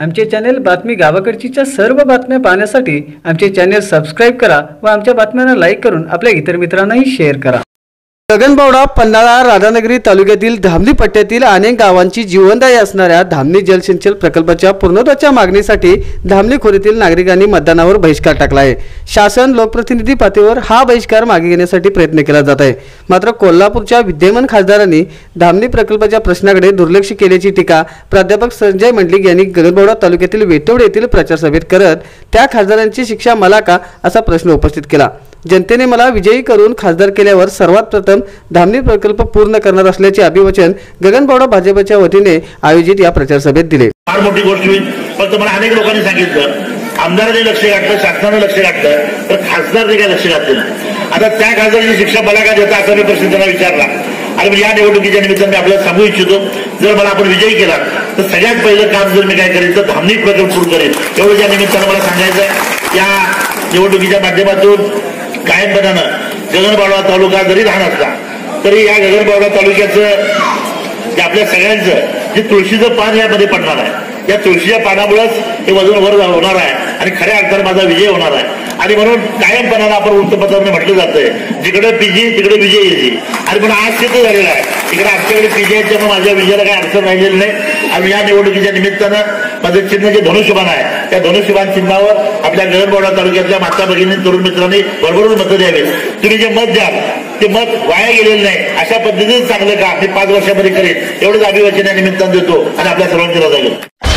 आमचे चॅनेल बातमी गावाकडचीच्या सर्व बातम्या पाहण्यासाठी आमचे चॅनेल सबस्क्राईब करा व आमच्या बातम्यांना लाईक करून आपल्या इतर मित्रांनाही शेअर करा. गगनबावडा पन्हाळा राधानगरी तालुक्यातील धामणी पट्ट्यातील अनेक गावांची जीवनदायी असणाऱ्या धामणी जलसिंचन प्रकल्पाच्या पूर्णत्वाच्या मागणीसाठी धामणी खोरीतील नागरिकांनी मतदानावर बहिष्कार टाकला आहे. शासन लोकप्रतिनिधी पातळीवर हा बहिष्कार मागे घेण्यासाठी प्रयत्न केला जात आहे. मात्र कोल्हापूरच्या विद्यमान खासदारांनी धामणी प्रकल्पाच्या प्रश्नाकडे दुर्लक्ष केल्याची टीका प्राध्यापक संजय मंडलिक यांनी गगनबावडा तालुक्यातील वेतोड येथील प्रचारसभेत करत त्या खासदारांची शिक्षा मला का असा प्रश्न उपस्थित केला. जनतेने मला विजयी करून खासदार केल्यावर सर्वात प्रथम धामणी प्रकल्प पूर्ण करणार असल्याचे अभिवचन गगनबावडा भाजपच्या वतीने आयोजित या प्रचारसभेत दिले. फार मोठी गोष्ट होईल. फक्त मला अनेक लोकांनी सांगितलं आमदारांनी लक्ष घातलं शासनानं लक्ष घातलं तर खासदारने काय लक्ष घातलं आता त्या खासदाराची शिक्षा मला काय देता असा मी प्रश्न त्यांना विचारला. आणि या निवडणुकीच्या निमित्ताने मी आपल्याला सांगू इच्छितो जर मला आपण विजयी केला तर सगळ्यात पहिलं काम जर मी काय करेन तर धामणी प्रकल्प सुरू करेन. एवढं या निमित्तानं मला सांगायचं आहे या निवडणुकीच्या माध्यमातून कायमपणानं गगनबावडा तालुका जरी लहान असला तरी या गगनबावडा तालुक्याचं जे आपल्या सगळ्यांचं जे तुळशीचं पान यामध्ये पडणार आहे. या तुळशीच्या पानामुळेच हे वजन वर होणार आहे आणि खऱ्या अर्थानं माझा विजय होणार आहे. आणि म्हणून कायमपणानं आपण वृत्तपत्रांना म्हटलं जातंय जिकडे पीजी तिकडे विजय येते आणि पण आज सिद्ध झालेलं आहे. तिकडे आमच्याकडे पीजी आहे त्यामुळे माझ्या विजयाला काही अडचण राहिलेली नाही. आणि या निवडणुकीच्या निमित्तानं माझं चिन्ह जे धनुष्यबाण आहे. त्या धनुष्यबाण चिन्हावर आपल्या गगनबावडा तालुक्यातल्या माता भगिनी तरुण मित्रांनी भरभरून मतं द्यावी तुम्ही जे मत द्याल ते मत वाया गेलेलं नाही. अशा पद्धतीने चांगलं का? मी पाच वर्षामध्ये करेन. एवढंच अभिवाचना या निमित्तानं देतो आणि आपल्या सर्वांची रजा घेतो.